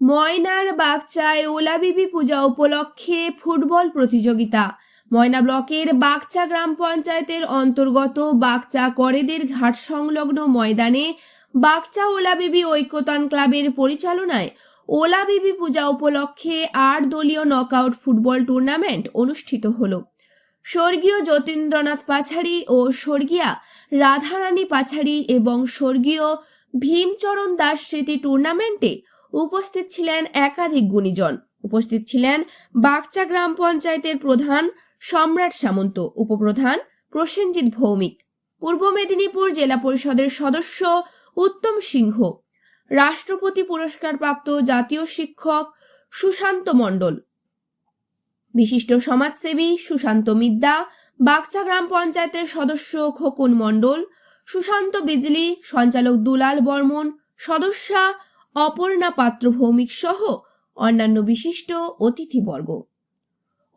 ময়নার বাগচায় ওলাবিবি পূজা উপলক্ষে ফুটবল প্রতিযোগিতা। ময়না ব্লকের বাগচা গ্রাম পঞ্চায়েতের অন্তর্গত বাগচা করেদের ঘাট সংলগ্ন ময়দানে বাগচা ওলাবিবি ঐক্যতান ক্লাবের পরিচালনায় ওলাবিবি পূজা উপলক্ষে আট দলীয় নকআউট ফুটবল টুর্নামেন্ট অনুষ্ঠিত হলো। স্বর্গীয় যতীন্দ্রনাথ পাছাড়ি ও স্বর্গীয়া রাধারানী পাছাড়ি এবং স্বর্গীয় ভীমচরণ দাস স্মৃতি টুর্নামেন্টে উপস্থিত ছিলেন একাধিক গুণীজন। উপস্থিত ছিলেন বাগচা গ্রাম পঞ্চায়েতের প্রধান সম্রাট সামন্ত, উপপ্রধান প্রসেনজিৎ ভৌমিক, পূর্ব মেদিনীপুর জেলা পরিষদের সদস্য উত্তম সিংহ, রাষ্ট্রপতি পুরস্কারপ্রাপ্ত জাতীয় শিক্ষক সুশান্ত মণ্ডল, বিশিষ্ট সমাজসেবী সুশান্ত মিদ্যা বাগচা গ্রাম পঞ্চায়েতের সদস্য খোকন মণ্ডল, সুশান্ত বিজলি, সঞ্চালক দুলাল বর্মন, সদস্যা অপর্ণা পাত্র ভৌমিক সহ অন্যান্য বিশিষ্ট অতিথিবর্গ।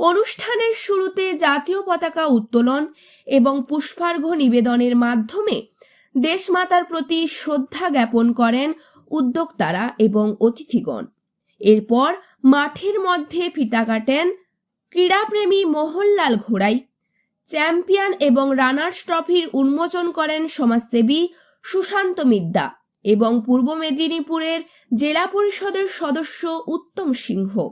অনুষ্ঠানের শুরুতে জাতীয় পতাকা উত্তোলন এবং পুষ্পার্ঘ্য নিবেদনের মাধ্যমে দেশমাতার প্রতি শ্রদ্ধা জ্ঞাপন করেন উদ্যোক্তারা এবং অতিথিগণ। এরপর মাঠের মধ্যে ফিতা কাটেন ক্রীড়াপ্রেমী মোহনলাল ঘোড়াই, চ্যাম্পিয়ন এবং রানার্স ট্রফির উন্মোচন করেন সমাজসেবী সুশান্ত মিদ্যা এবং পূর্ব মেদিনীপুরের জেলা পরিষদের সদস্য উত্তম সিংহ।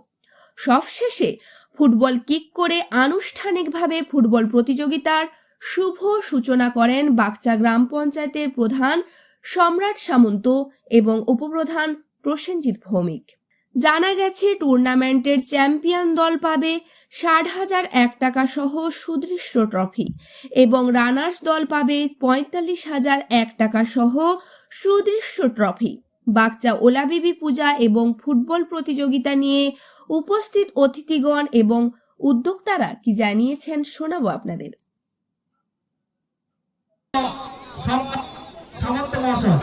সবশেষে ফুটবল কিক করে আনুষ্ঠানিকভাবে ফুটবল প্রতিযোগিতার শুভ সূচনা করেন বাগচা গ্রাম পঞ্চায়েতের প্রধান সম্রাট সামন্ত এবং উপপ্রধান প্রসেনজিৎ ভৌমিক। জানা গেছে টুর্নামেন্টের চ্যাম্পিয়ন দল পাবে ষাট হাজার এক টাকা সহ সুদৃশ্য ট্রফি এবং রানার্স দল পাবে পঁয়তাল্লিশ হাজার এক টাকা সহ সুদৃশ্য ট্রফি বাগচা ওলাবিবি পূজা এবং ফুটবল প্রতিযোগিতা নিয়ে উপস্থিত অতিথিগণ এবং উদ্যোক্তারা কি জানিয়েছেন শোনাবো আপনাদের সামন্ত মহাশয়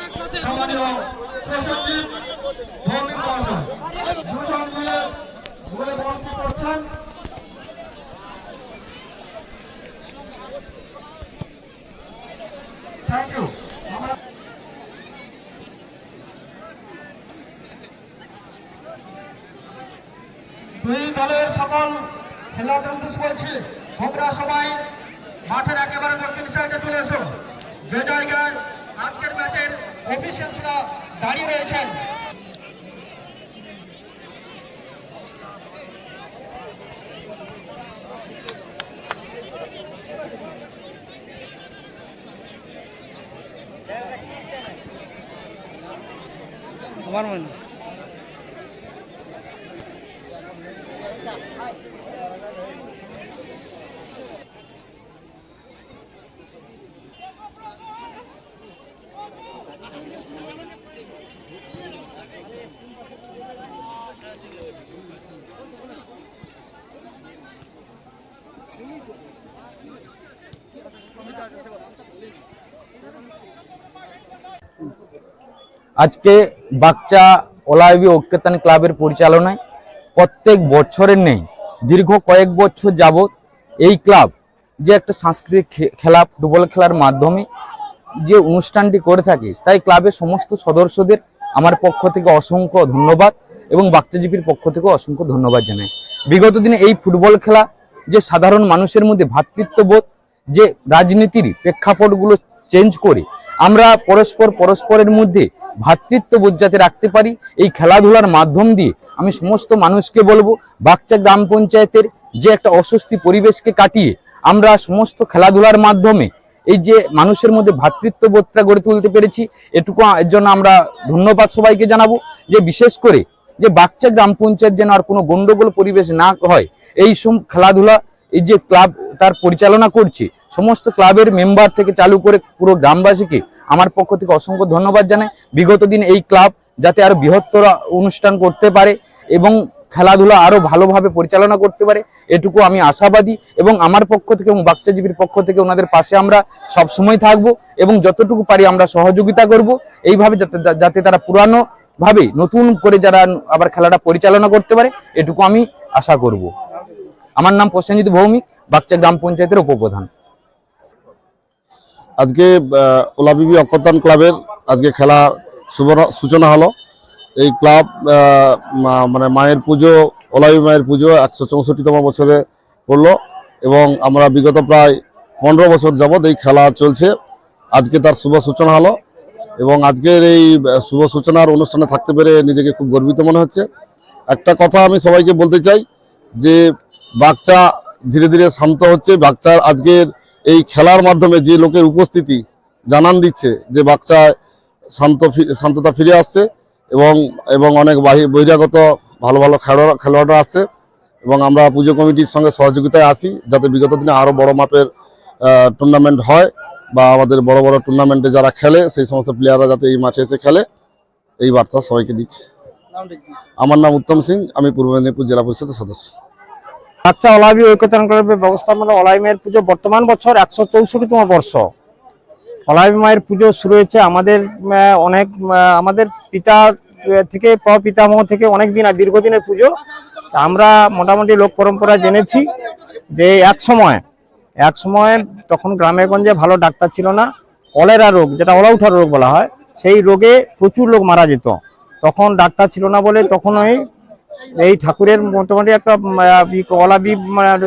খেলোয়াড়দের উদ্দেশ্য বলছি তোমরা সবাই, মাঠের একেবারে দক্ষিণ সাইডে চলে এসো। যে জায়গায় আজকের ম্যাচের অফিসিয়ালসরা দাঁড়িয়ে রয়েছেন। আমার মনে আজকে বাচ্চা ওলাইবি ঐক্যতান ক্লাবের পরিচালনায় প্রত্যেক বছরের নেই, দীর্ঘ কয়েক বছর যাবৎ এই ক্লাব যে একটা সাংস্কৃতিক খেলা, ফুটবল খেলার মাধ্যমে যে অনুষ্ঠানটি করে থাকে, তাই ক্লাবের সমস্ত সদস্যদের আমার পক্ষ থেকে অসংখ্য ধন্যবাদ এবং বাচ্চাজীবীর পক্ষ থেকে অসংখ্য ধন্যবাদ জানাই। বিগত দিনে এই ফুটবল খেলা যে সাধারণ মানুষের মধ্যে ভ্রাতৃত্ববোধ যে রাজনীতির প্রেক্ষাপটগুলো চেঞ্জ করে আমরা পরস্পর পরস্পরের মধ্যে ভ্রাতৃত্ববোধ যাতে রাখতে পারি, এই খেলাধুলার মাধ্যম দিয়ে আমি সমস্ত মানুষকে বলব বাচ্চা গ্রাম পঞ্চায়েতের যে একটা অস্বস্তি পরিবেশকে কাটিয়ে আমরা সমস্ত খেলাধুলার মাধ্যমে এই যে মানুষের মধ্যে ভ্রাতৃত্ববোধটা গড়ে তুলতে পেরেছি, এটুকু এর জন্য আমরা ধন্যবাদ সবাইকে জানাব। যে বিশেষ করে যে বাচ্চা গ্রাম পঞ্চায়েত যেন আর কোনো গন্ডগোল পরিবেশ না হয়, এই সব খেলাধুলা, এই যে ক্লাব তার পরিচালনা করছে, সমস্ত ক্লাবের মেম্বার থেকে চালু করে পুরো গ্রামবাসীকে আমার পক্ষ থেকে অসংখ্য ধন্যবাদ জানাই। বিগত দিন এই ক্লাব যাতে আরও বৃহত্তর অনুষ্ঠান করতে পারে এবং খেলাধুলা আরও ভালোভাবে পরিচালনা করতে পারে, এটুকু আমি আশাবাদী এবং আমার পক্ষ থেকে এবং বাচ্চাজীবীর পক্ষ থেকে ওনাদের পাশে আমরা সব সময় থাকব এবং যতটুকু পারি আমরা সহযোগিতা করব। এইভাবে যাতে যাতে তারা পুরানো ভাবে নতুন করে যারা আবার খেলাটা পরিচালনা করতে পারে, এটুকু আমি আশা করব। আমার নাম প্রসেনজিৎ ভৌমিক বাচ্চা গ্রাম পঞ্চায়েতের উপপ্রধান। আজকে ওলাবিবি অকতান ক্লাবের আজকে খেলা শুভ- সূচনা হলো। এই ক্লাব মানে মায়ের পুজো ওলাবি মায়ের পুজো একশো চৌষট্টিতম বছরে পড়ল এবং আমরা বিগত প্রায় পনেরো বছর যাবৎ এই খেলা চলছে। আজকে তার শুভ সূচনা হলো এবং আজকের এই শুভ সূচনার অনুষ্ঠানে থাকতে পেরে নিজেকে খুব গর্বিত মনে হচ্ছে। একটা কথা আমি সবাইকে বলতে চাই যে বাচ্চা ধীরে ধীরে শান্ত হচ্ছে। বাচ্চার আজকের এই খেলার মাধ্যমে যে লোকের উপস্থিতি জানান দিচ্ছে যে বাচ্চায় শান্ত শান্ততা ফিরে আসছে এবং এবং অনেক বাহি- বহিরাগত ভালো ভালো খেলোয়াড় খেলোয়াড়রা আসছে এবং আমরা পুজো কমিটির সঙ্গে সহযোগিতায় আছি যাতে বিগত দিনে আরও বড় মাপের টুর্নামেন্ট হয় বা আমাদের বড় বড় টুর্নামেন্টে যারা খেলে সেই সমস্ত প্লেয়াররা যাতে এই মাঠে এসে খেলে। এই বার্তা সবাইকে দিচ্ছে। আমার নাম উত্তম সিং আমি পূর্ব মেদিনীপুর জেলা পরিষদের সদস্য। বাচ্চা অলাবি ঐক্যতান ক্লাবের ব্যবস্থাপনা অলাই মায়ের পুজো। বর্তমান বছর একশো চৌষট্টিতম বর্ষ। অলাই মায়ের পুজো শুরু হয়েছে আমাদের অনেক আমাদের পিতা থেকে পিতামহ থেকে অনেক দিন আর দীর্ঘদিনের পুজো। আমরা মোটামুটি লোক পরম্পরা জেনেছি যে এক সময় এক সময় তখন গ্রামে গঞ্জে ভালো ডাক্তার ছিল না। কলেরা রোগ, যেটা অলাউঠার রোগ বলা হয়, সেই রোগে প্রচুর লোক মারা যেত। তখন ডাক্তার ছিল না বলে তখন ওই এই ঠাকুরের মোটামুটি একটা উম, বি- কলা বি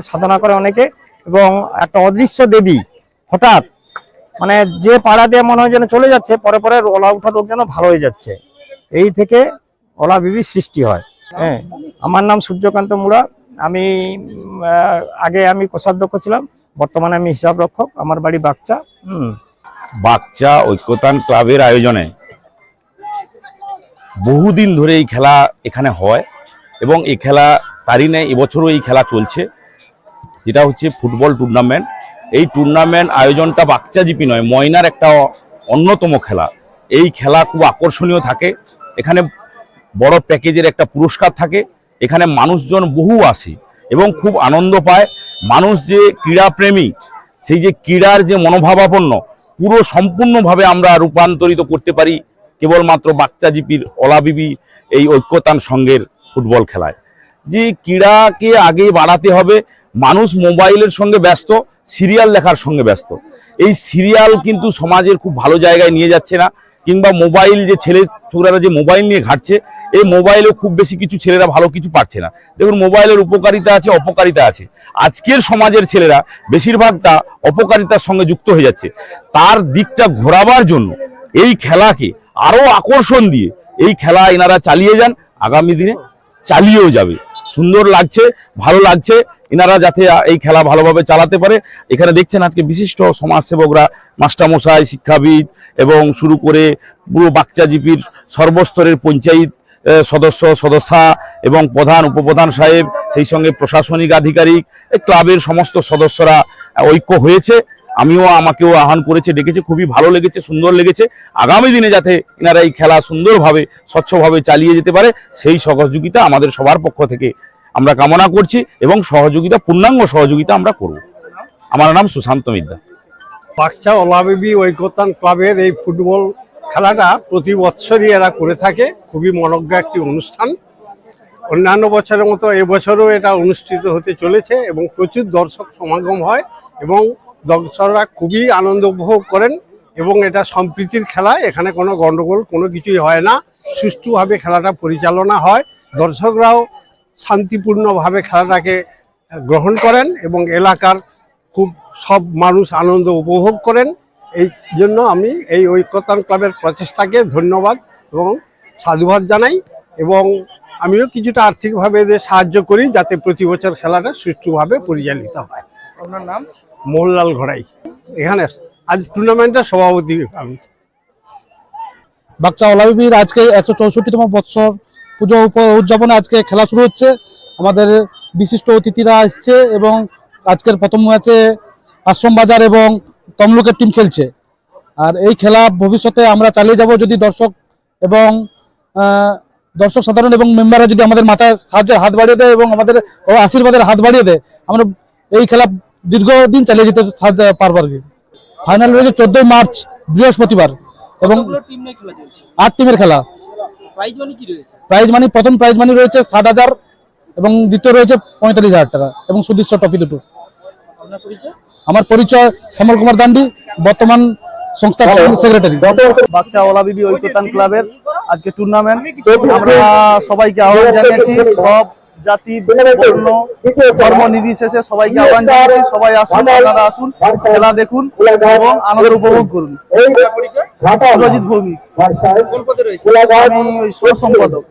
সাধনা করে অনেকে এবং একটা অদৃশ্য দেবী হঠাৎ মানে যে পাড়া দিয়ে মনে হয় যেন চলে যাচ্ছে পরে পরে ওলা উঠা রোগ যেন ভালো হয়ে যাচ্ছে। এই থেকে ওলা বিবি সৃষ্টি হয়। হ্যাঁ আমার নাম সূর্যকান্ত মুড়া। আমি আগে আমি কোষাধ্যক্ষ ছিলাম বর্তমানে আমি হিসাব রক্ষক আমার বাড়ি বাচ্চা হুম। বাচ্চা ঐক্যতান ক্লাবের আয়োজনে বহুদিন ধরে এই খেলা এখানে হয়। এবং এই খেলা তারই নেই এবছরও এই খেলা চলছে। যেটা হচ্ছে ফুটবল টুর্নামেন্ট এই টুর্নামেন্ট আয়োজনটা বাচ্চা জিপি নয়, ময়নার একটা অন্যতম খেলা। এই খেলা খুব আকর্ষণীয় থাকে। এখানে বড় প্যাকেজের একটা পুরস্কার থাকে। এখানে মানুষজন বহু আসে এবং খুব আনন্দ পায়। মানুষ যে ক্রীড়াপ্রেমী, সেই যে ক্রীড়ার যে মনোভাবাপন্ন, পুরো সম্পূর্ণভাবে আমরা রূপান্তরিত করতে পারি। কেবলমাত্র বাচ্চা জিপির অলাবিবি এই ঐক্যতান সঙ্গের ফুটবল খেলায়। যে ক্রীড়াকে আগে বাড়াতে হবে, মানুষ মোবাইলের সঙ্গে ব্যস্ত, সিরিয়াল দেখার সঙ্গে ব্যস্ত। এই সিরিয়াল কিন্তু সমাজের খুব ভালো জায়গায় নিয়ে যাচ্ছে না, কিংবা মোবাইল যে ছেলে ছোকরারা যে মোবাইল নিয়ে ঘাটছে, এই মোবাইলেও খুব বেশি কিছু ছেলেরা ভালো কিছু পাচ্ছে না। দেখুন, মোবাইলের উপকারিতা আছে, অপকারিতা আছে। আজকের সমাজের ছেলেরা বেশিরভাগটা অপকারিতার সঙ্গে যুক্ত হয়ে যাচ্ছে। তার দিকটা ঘোরাবার জন্য এই খেলাকে আরও আকর্ষণ দিয়ে এই খেলা এনারা চালিয়ে যান। আগামী দিনে চালিয়েও যাবে। সুন্দর লাগছে, ভালো লাগছে। এনারা যাতে এই খেলা ভালোভাবে চালাতে পারে। এখানে দেখছেন আজকে বিশিষ্ট সমাজসেবকরা, মাস্টারমশাই, শিক্ষাবিদ এবং শুরু করে পুরো বাচ্চা জিপির সর্বস্তরের পঞ্চায়েত সদস্য, সদস্যা এবং প্রধান, উপপ্রধান সাহেব, সেই সঙ্গে প্রশাসনিক আধিকারিক ক্লাবের সমস্ত সদস্যরা ঐক্য হয়েছে। আমিও আমাকেও আহ্বান করেছে, ডেকেছে, খুবই ভালো লেগেছে, সুন্দর লেগেছে। আগামী দিনে যাতে এনারা এই খেলা সুন্দরভাবে, স্বচ্ছভাবে চালিয়ে যেতে পারে, সেই সহযোগিতা আমাদের সবার পক্ষ থেকে আমরা কামনা করছি এবং সহযোগিতা, পূর্ণাঙ্গ সহযোগিতা আমরা করব। আমার নাম সুশান্ত মিদ্যা বাচ্চা ওলাবিবি ঐক্যতান ক্লাবের এই ফুটবল খেলাটা প্রতি বছরই এরা করে থাকে, খুবই মনজ্ঞ একটি অনুষ্ঠান। অন্যান্য বছরের মতো এবছরও এটা অনুষ্ঠিত হতে চলেছে এবং প্রচুর দর্শক সমাগম হয় এবং দর্শকরা খুবই আনন্দ উপভোগ করেন এবং এটা সম্প্রীতির খেলা, এখানে কোনো গণ্ডগোল, কোনো কিছুই হয় না। সুষ্ঠুভাবে খেলাটা পরিচালনা হয়। দর্শকরাও শান্তিপূর্ণভাবে খেলাটাকে গ্রহণ করেন এবং এলাকার খুব সব মানুষ আনন্দ উপভোগ করেন। এই জন্য আমি এই ঐক্যতান ক্লাবের প্রচেষ্টাকে ধন্যবাদ এবং সাধুবাদ জানাই এবং আমিও কিছুটা আর্থিকভাবে এদের সাহায্য করি যাতে প্রতি বছর খেলাটা সুষ্ঠুভাবে পরিচালিত হয়। আপনার নাম? মোহনলাল ঘড়াই। এখানে আজ টুর্নামেন্টের সভাপতি আমি। বাচ্চা অলাবিবির আজকে একশো চৌষট্টিতম বৎসর পুজো উদযাপনে আজকে খেলা শুরু হচ্ছে। আমাদের বিশিষ্ট অতিথিরা এসছে এবং আজকের প্রথম ম্যাচে আশ্রম বাজার এবং তমলুকের টিম খেলছে। আর এই খেলা ভবিষ্যতে আমরা চালিয়ে যাব যদি দর্শক এবং দর্শক সাধারণ এবং মেম্বাররা যদি আমাদের মাথায় সাহায্যের হাত বাড়িয়ে দেয় এবং আমাদের আশীর্বাদের হাত বাড়িয়ে দেয়, আমরা এই খেলা দীর্ঘদিন চালিয়ে যেতে পারব আর কি। ফাইনাল রয়েছে চোদ্দই মার্চ বৃহস্পতিবার এবং আট টিমের খেলা। প্রাইজ মানি কি রয়েছে? প্রাইজ মানি প্রথম প্রাইজ মানি রয়েছে ষাট হাজার এবং দ্বিতীয় রয়েছে পঁয়তাল্লিশ হাজার টাকা এবং সুদৃশ্য ট্রফি দুটো। আমার পরিচয় শ্যামল কুমার দান্ডি বর্তমান সংস্থার সেক্রেটারি বাচ্চা ওলাবিবি ঐক্যতান ক্লাবের আজকে টুর্নামেন্ট আমরা সবাইকে আহ্বান জানিয়েছি সব জাতি বর্ণ ধর্ম নির্বিশেষে সবাইকে আহ্বান জানাচ্ছি সবাই আসুন আপনারা আসুন খেলা দেখুন এবং আনন্দ উপভোগ করুন। সুরজিৎ ভৌমিক। আমি ওই সহ সম্পাদক